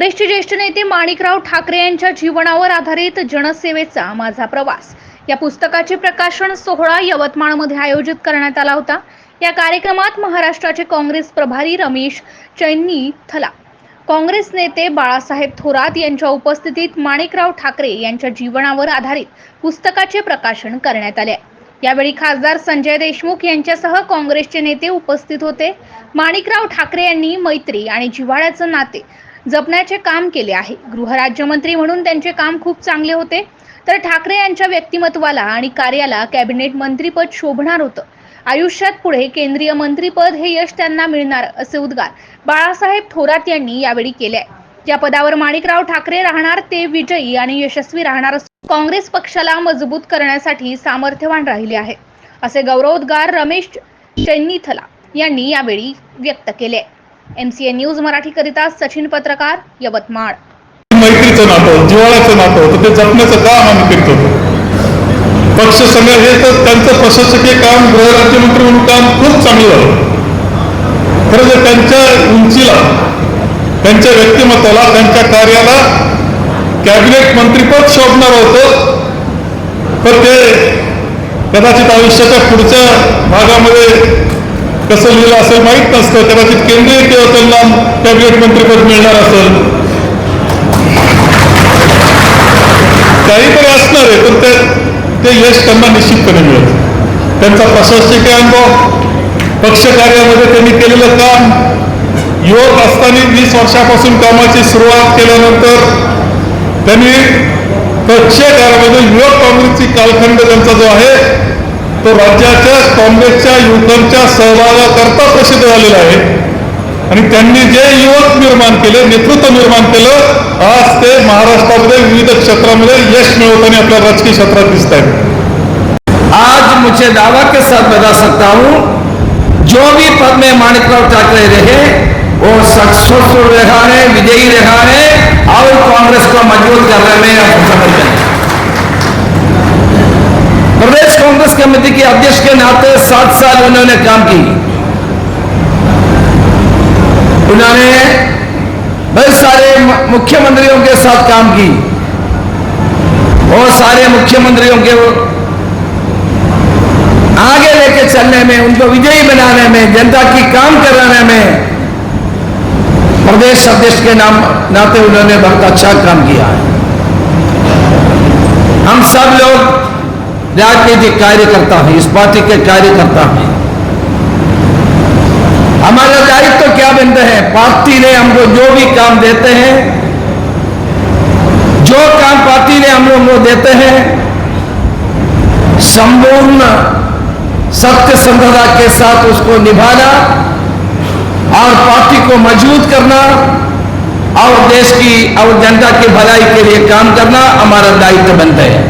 काँग्रेसचे ज्येष्ठ नेते माणिकराव ठाकरे यांच्या जीवनावर आधारित जनसेवेचा माझा प्रवास. या पुस्तकाचे प्रकाशन सोहळा यवतमाळमध्ये आयोजित करण्यात आला होता. या कार्यक्रमात महाराष्ट्राचे काँग्रेस प्रभारी रमेश चैनी थला काँग्रेस नेते बाळासाहेब थोरात यांच्या उपस्थितीत माणिकराव ठाकरे यांच्या जीवनावर आधारित पुस्तकाचे प्रकाशन करण्यात आले. यावेळी खासदार संजय देशमुख यांच्यासह काँग्रेसचे नेते उपस्थित होते. माणिकराव ठाकरे यांनी मैत्री आणि जिव्हाळ्याचं नाते जपण्याचे काम केले आहे. गृहराज्यमंत्री म्हणून त्यांचे काम खूप चांगले होते. तर ठाकरे यांच्या व्यक्तिमत्वाला आणि कार्याला कॅबिनेट मंत्रीपद शोभणार होतं. आयुष्यात पुढे केंद्रीय मंत्रीपद हे यश त्यांना मिळणार असे उद्गार बाळासाहेब थोरात यांनी यावेळी केले. आहे. पदावर माणिकराव ठाकरे राहणार ते विजयी आणि यशस्वी राहणार असून काँग्रेस पक्षाला मजबूत करण्यासाठी सामर्थ्यवान राहिले आहे. असे गौरवोद्गार रमेश चैनीथला यांनी यावेळी व्यक्त केले. एमसीए न्यूज मराठीकरिता सचिन पत्रकार यवतमाळ. मैत्रीचं नातं जिवाळ्याचं नातं तर ते जपण्याचं काम आम्ही करतो. पक्ष संघ हे तर त्यांचं प्रशासकीय काम गृहराज्यमंत्री म्हणून काम खूप चांगलं झालं खरं तर त्यांच्या उंचीला त्यांच्या व्यक्तिमत्वाला त्यांच्या कार्याला कॅबिनेट मंत्रीपद शोभणार होतं. पण ते कदाचित आयुष्याच्या पुढच्या भागामध्ये कसं लिहिलं असेल माहीत नसतं. कदाचित केंद्रीय किंवा त्यांना कॅबिनेट मंत्रीपद मिळणार असेल. काहीतरी असणार आहे पण ते ते यश त्यांना निश्चितपणे मिळत त्यांचा प्रशासकीय अनुभव पक्ष कार्यामध्ये त्यांनी केलेलं काम युवक असताना वीस वर्षापासून कामाची सुरुवात केल्यानंतर त्यांनी पक्ष कार्यामध्ये युवक काँग्रेसची कालखंड त्यांचा जो आहे तो राज्याच्या काँग्रेसच्या युवकांच्या सहभागाकरता प्रसिद्ध झालेला आहे. आणि त्यांनी जे युवक निर्माण केले नेतृत्व निर्माण केलं आज ते महाराष्ट्रामध्ये विविध क्षेत्रामध्ये यश मिळवताना आपल्या राजकीय क्षेत्रात दिसत आहेत. आज मुझे दावा के साथ बता सकता हूं जो भी पद में माणिकराव ठाकरे रहे वो सक्सेसफुल रहा है विजयी रहा है और कांग्रेस को मजबूत करने में अब सफल रहे प्रदेश कांग्रेस कमेटी के अध्यक्ष के नाते सात साल उन्होंने काम की। उन्होंने बहुत सारे मुख्यमंत्रियों के साथ काम की। बहुत सारे मुख्यमंत्रियों के आगे लेके चलने में, उनको विजयी बनाने में, जनता की काम कराने में प्रदेश अध्यक्ष के नाम, नाते उन्होंने बहुत अच्छा काम किया है। हम सब लोग राजनीतिक कार्यकर्ता हैं, इस पार्टी के कार्यकर्ता हैं। हमारा दायित्व तो क्या बनता है? पार्टी ने हमको जो भी काम देते हैं, जो काम पार्टी ने हम लोग को देते हैं, संपूर्ण सत्य संधता के साथ उसको निभाना और पार्टी को मज़बूत करना और देश की और जनता की भलाई के लिए काम करना हमारा दायित्व तो बनता है।